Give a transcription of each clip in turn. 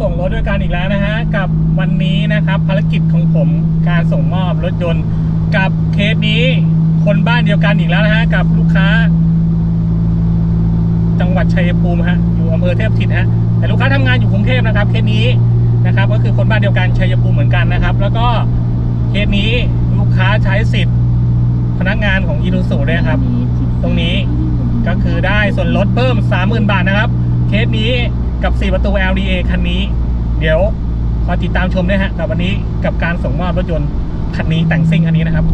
ส่งรถด้วยกันอีกแล้วนะฮะกับวันนี้นะครับภารกิจของผมการส่งมอบรถยนต์ กับเคสนี้คนบ้านเดียวกันอีกแล้วนะฮะกับลูกค้า จังหวัดชัยภูมิฮะอยู่อำเภอเทพถิตฮะแต่ลูกค้าทำงานอยู่กรุงเทพนะครับเคสนี้นะครับ ก็คือคนบ้านเดียวกันชัยภูมิเหมือนกันนะครับ แล้วก็เคสนี้ลูกค้าใช้สิทธิ์ พนักงานของอี u ูซูด้วยครับ ตรงนี้ก็คือได้ส่วนลดเพิ่ม 30,000 บาทนะครับเคสนี้ กับ 4 ประตู LDA คันนี้ เดี๋ยวคอยติดตามชมด้วยฮะกับวันนี้กับการส่งมอบรถยนต์คันนี้แต่งซิ่งคันนี้นะครับ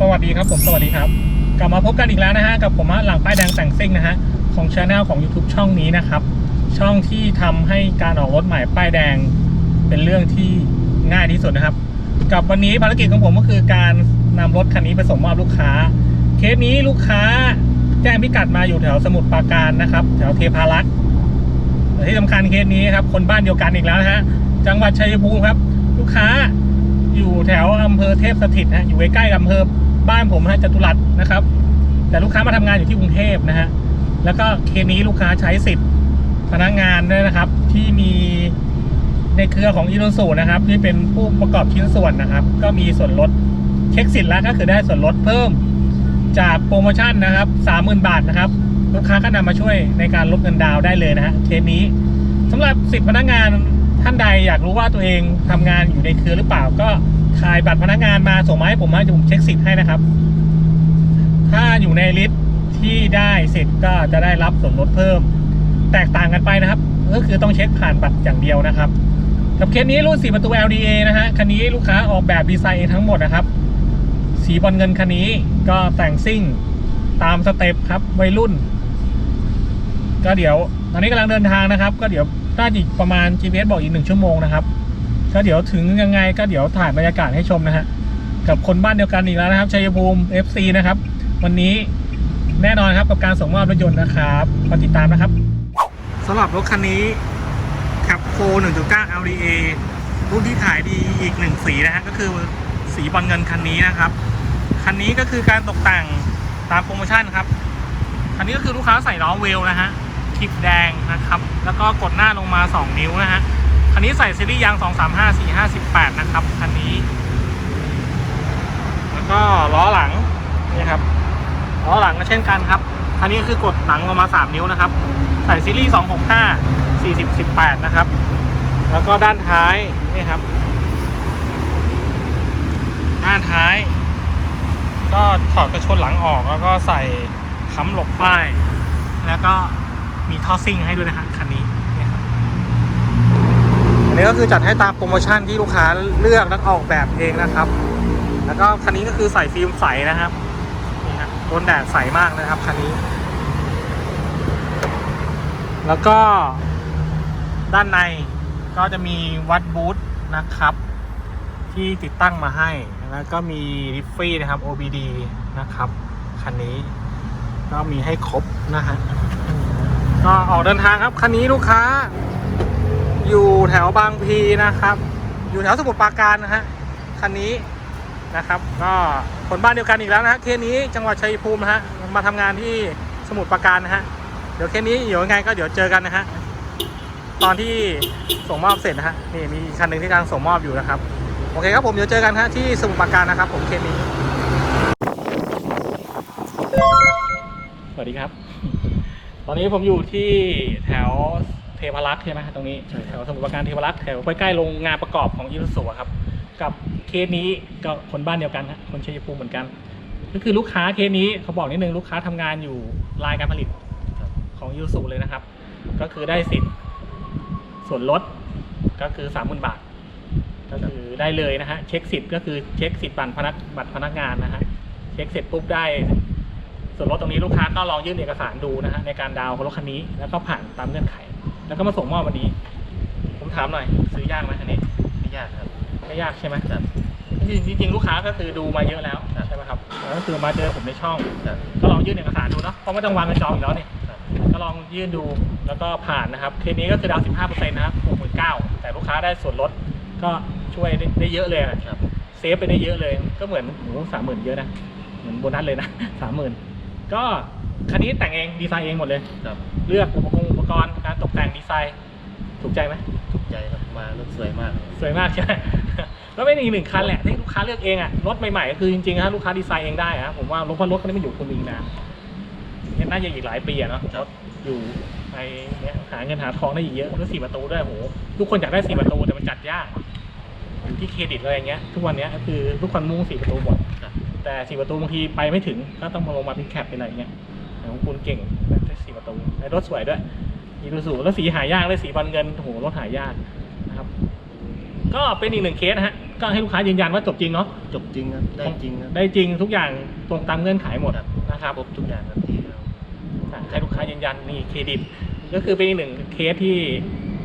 สวัสดีครับผมสวัสดีครับ กลับมาพบกันอีกแล้วนะฮะกับผมหลังป้ายแดงแต่งซิ่งนะฮะของช anel ของ YouTube ช่องนี้นะครับ ช่องที่ทำให้การออกรถใหม่ป้ายแดง เป็นเรื่องที่ง่ายที่สุดนะครับ กับวันนี้ภารกิจของผมก็คือการนำรถคันนี้ไปส่งมอบลูกค้า เคสนี้ลูกค้าแจ้งพิกัดมาอยู่แถวสมุทรปราการนะครับแถวเทพารักษ์ที่สำคัญเคสนี้ครับคนบ้านเดียวกันอีกแล้วนะฮะจังหวัดชัยภูมิครับ ลูกค้า อยู่แถวอำเภอเทพสถิตฮะอยู่ใกล้ๆกับอำเภอบ้านผมฮะจตุรัสนะครับ แต่ลูกค้ามาทำงานอยู่ที่กรุงเทพนะฮะแล้วก็เคสนี้ลูกค้าใช้สิทธิ์พนักงานด้วยนะครับ ที่มีในเครือของอีโนสูนะครับ ที่เป็นผู้ประกอบชิ้นส่วนนะครับ ก็มีส่วนลดเช็คสิทธิ์แล้วก็คือได้ส่วนลดเพิ่มจากโปรโมชั่นนะครับสามหมื่นบาทนะครับ ลูกค้าก็นำมาช่วยในการลดเงินดาวน์ได้เลยนะฮะเคสนี้สำหรับสิทธิ์พนักงาน ท่านใดอยากรู้ว่าตัวเองทำงานอยู่ในเครือหรือเปล่า ก็ถ่ายบัตรพนักงานมาส่งมาให้ผมให้ผมเช็คสิทธิ์ให้นะครับ ถ้าอยู่ในลิสต์ที่ได้สิทธิ์ก็จะได้รับส่วนลดเพิ่ม แตกต่างกันไปนะครับ ก็คือต้องเช็คผ่านบัตรอย่างเดียวนะครับ กับเคสนี้รุ่น 4 ประตู LDA นะฮะ คันนี้ลูกค้าออกแบบดีไซน์เองทั้งหมดนะครับ สีบอลเงินคันนี้ก็แต่งซิ่งตามสเต็ปครับวัยรุ่น ก็เดี๋ยวตอนนี้กำลังเดินทางนะครับ ก็เดี๋ยว น่าอีกประมาณ GPS บอกอีกหนึ่งชั่วโมงนะครับก็เดี๋ยวถึงยังไงก็เดี๋ยวถ่ายบรรยากาศให้ชมนะฮะกับคนบ้านเดียวกันอีกแล้วนะครับชัยภูมิ FC นะครับ วันนี้แน่นอนครับกับการส่งมอบรถยนต์นะครับรอติดตามนะครับสำหรับรถคันนี้ขับโค1.9 LDA รุ่นที่ขายดีอีกหนึ่งสีนะฮะก็คือสีบอลเงินคันนี้นะครับ คันนี้ก็คือการตกแต่งตามโปรโมชั่นครับ คันนี้ก็คือลูกค้าใส่ล้อเวลนะฮะ คลิปแดงนะครับ แล้วก็กดหน้าลงมา 2 นิ้วนะฮะ คันนี้ใส่ซีรีส์ยาง 2 3 5 458 นะครับ คันนี้ แล้วก็ล้อหลังนี่ครับ ล้อหลังก็เช่นกันครับ คันนี้คือกดหลังลงมา 3 นิ้วนะครับ ใส่ซีรีส์265 40 18 นะครับ แล้วก็ด้านท้ายนี่ครับ ด้านท้าย ก็ถอดกระชนหลังออกแล้วก็ใส่ค้ำหลบป้าย แล้วก็ มีท่อซิ่งให้ด้วยนะฮะคันนี้เนี่ยครับอันนี้ก็คือจัดให้ตามโปรโมชั่นที่ลูกค้าเลือกและออกแบบเองนะครับ แล้วก็คันนี้ก็คือใส่ฟิล์มใสนะครับนี่ฮะโดนแดดใสมากนะครับคันนี้ แล้วก็ด้านในก็จะมีวัดบูธนะครับ ที่ติดตั้งมาให้ แล้วก็มีริฟฟี่นะครับ OBD นะครับ คันนี้ก็มีให้ครบนะฮะ ก็ออกเดินทางครับคันนี้ลูกค้า อยู่แถวบางพีนะครับ อยู่แถวสมุทรปราการนะฮะคันนี้นะครับ ก็คนบ้านเดียวกันอีกแล้วนะฮะเคสนี้จังหวัดชัยภูมินะฮะมาทำงานที่สมุทรปราการนะฮะเดี๋ยวเคสนี้เดี๋ยวยังไงก็เดี๋ยวเจอกันนะฮะตอนที่ส่งมอบเสร็จนะฮะนี่มีคันหนึ่งที่กำลังส่งมอบอยู่นะครับโอเคครับผมเดี๋ยวเจอกันฮะที่สมุทรปราการนะครับ ผมเคสนี้สวัสดีครับ ตอนนี้ผมอยู่ที่แถวเทพารักษ์ใช่ไหมตรงนี้แถวสมุทรปราการเทพารักษ์แถวใกล้ๆโรงงานประกอบของอิรุสุครับ กับเคสนี้ก็คนบ้านเดียวกันฮะคนชัยภูมิเหมือนกัน ก็คือลูกค้าเคสนี้เขาบอกนิดนึงลูกค้าทำงานอยู่ลายการผลิตของยูสุเลยนะครับ ก็คือได้สิทธิ์ส่วนลดก็คือสามหมื่นบาท ก็คือได้เลยนะฮะเช็คสิทธิ์ก็คือเช็คสิทธิ์บัตรพนักบัตรพนักงานนะฮะเช็คเสร็จปุ๊บได้ ส่วนลดตรงนี้ลูกค้าก็ลองยื่นเอกสารดูนะฮะในการดาวน์รถคันนี้แล้วก็ผ่านตามเงื่อนไข แล้วก็มาส่งมอบวันนี้ ผมถามหน่อย ซื้อยากไหมคันนี้ไม่ยากครับไม่ยากใช่ไหมครับจริงๆจริงๆลูกค้าก็คือดูมาเยอะแล้วครับใช่ไหมครับแล้วก็คือมาเจอผมในช่องครับก็ลองยื่นเอกสารดูเนาะเพราะไม่ต้องวางกันจองอยู่แล้วเนี่ยครับก็ลองยื่นดูแล้วก็ผ่านนะครับเคสนี้ก็คือดาวสิบห้าเปอร์เซ็นต์นะครับหกหมื่นเก้าแต่ลูกค้าได้ส่วนลดก็ช่วยได้ได้เยอะเลยอะครับเซฟไปได้เยอะเลย ก็เหมือนโอ้สามหมื่นเยอะนะ เหมือนโบนัสเลยนะสามหมื่น ก็คันนี้แต่งเองดีไซน์เองหมดเลย ครับเลือกอุปกรณ์อุปกรณ์การตกแต่งดีไซน์ ถูกใจไหมถูกใจครับมารถสวยมากสวยมากใช่ไหม แล้วเป็นอีกหนึ่งคันแหละที่ลูกค้าเลือกเองอะรถใหม่ๆก็คือจริงๆถ้าลูกค้าดีไซน์เองได้อะผมว่ารถเพราะรถคันนี้มันอยู่คุณมีนานเนี่ยน่าจะอีกหลายปีอะเนาะครับอยู่ในเนี่ยหาเงินหาทองได้อีกเยอะแล้วสี่ประตูด้วยโหทุกคนอยากได้สี่ประตูแต่มันจัดยากอยู่ที่เครดิตอะไรอย่างเงี้ย ทุกวันเนี้ยก็คือทุกคนมุ่งสี่ประตูหมดครับ แต่สี่ประตูบางทีไปไม่ถึงก็ต้องมาลงมาเป็นแคปเป็นอะไรอย่างเงี้ยแต่ของคุณเก่งได้สี่ประตูในรถสวยด้วยอีรูสูแล้วสีหายากเลยสีบอลเงินโอ้โหรถหายากนะครับ ก็เป็นอีกหนึ่งเคสนะฮะก็ให้ลูกค้ายืนยันว่าจบจริงเนาะจบจริงครับ ได้จริงครับ ได้จริงทุกอย่างตรงตามเงื่อนไขหมดครับนะครับครบทุกอย่างครับที่เราอะให้ลูกค้ายืนยันนี่เครดิต ก็คือเป็นอีกหนึ่งเคสที่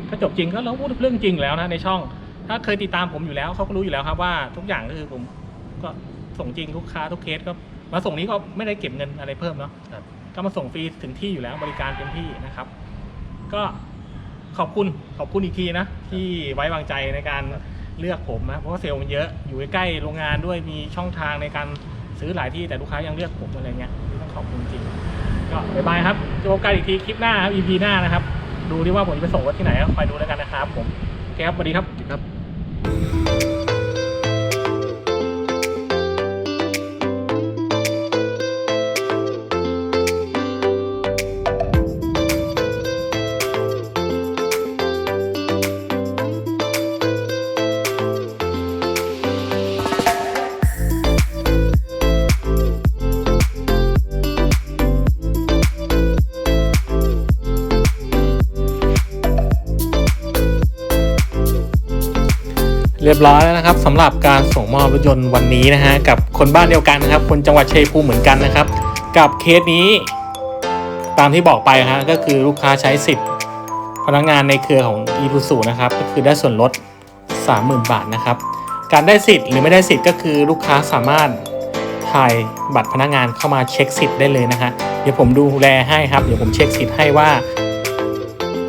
ถ้าจบจริงก็เราพูดเรื่องจริงแล้วนะในช่อง ถ้าเคยติดตามผมอยู่แล้วเขาก็รู้อยู่แล้วครับว่าทุกอย่างก็คือผมก็ ส่งจริงลูกค้าทุกเคสก็มาส่งนี้ก็ไม่ได้เก็บเงินอะไรเพิ่มเนาะครับ ก็มาส่งฟรีถึงที่อยู่แล้วบริการเต็มที่นะครับ ก็ขอบคุณขอบคุณอีกทีนะ ที่ไว้วางใจในการเลือกผมนะเพราะว่าเซลล์มันเยอะอยู่ใกล้ๆโรงงานด้วยมีช่องทางในการซื้อหลายที่แต่ลูกค้ายังเลือกผมอะไรเงี้ยต้องขอบคุณจริงก็บ๊ายบายครับเจอกันอีกทีคลิปหน้าครับ EP หน้านะครับ ดูดิว่าผมจะไปส่งรถที่ไหนก็คอยดูแล้วกันนะครับผมโอเคครับสวัสดีครับครับ รียบร้อยแล้วนะครับสำหรับการส่งมอบรถยนต์วันนี้นะฮะกับคนบ้านเดียวกันนะครับ คนจังหวัดชัยภูมิเหมือนกันนะครับ กับเคสนี้ ตามที่บอกไปฮะก็คือลูกค้าใช้สิทธิ์พนักงานในเครือของ e ู s u นะครับ ก็คือได้ส่วนลด 30,000 บาทนะครับ การได้สิทธิ์หรือไม่ได้สิทธิ์ก็คือลูกค้าสามารถถ่ายบัตรพนักงานเข้ามาเช็คสิทธิ์ได้เลยนะฮะเดี๋ยวผมดูแลให้ครับเดี๋ยวผมเช็คสิทธิ์ให้ว่า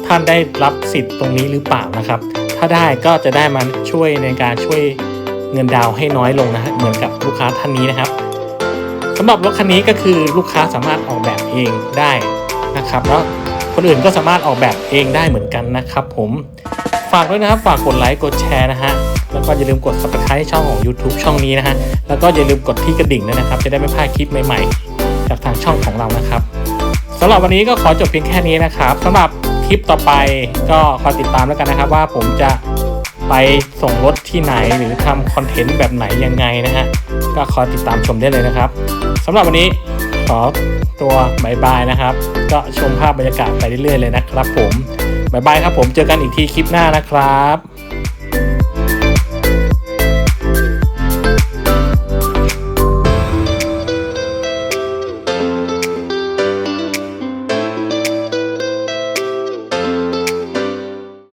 ท่านได้รับสิทธิ์ตรงนี้หรือเปล่านะครับ ถ้าได้ก็จะได้มาช่วยในการช่วยเงินดาวให้น้อยลงนะฮะเหมือนกับลูกค้าท่านนี้นะครับสำหรับรถคันนี้ก็คือลูกค้าสามารถออกแบบเองได้นะครับแล้วคนอื่นก็สามารถออกแบบเองได้เหมือนกันนะครับ ผมฝากด้วยนะครับฝากกดไลค์กดแชร์นะฮะแล้วก็อย่าลืมกด subscribe ช่องของ YouTube ช่องนี้นะฮะแล้วก็อย่าลืมกดที่กระดิ่งด้วยนะครับ จะได้ไม่พลาดคลิปใหม่ๆจากทางช่องของเรานะครับสำหรับวันนี้ก็ขอจบเพียงแค่นี้นะครับสำหรับ ลิปต่อไปก็คอยติดตามแล้วกันนะครับ ว่าผมจะไปส่งรถที่ไหนหรือทำคอนเทนต์แบบไหนยังไงนะฮะก็คอยติดตามชมได้เลยนะครับสำหรับวันนี้ขอตัวบายบายนะครับ ก็ชมภาพบรรยากาศไปเรื่อยๆเลยนะครับผมบายบายครับผมเจอกันอีกทีคลิปหน้านะครับ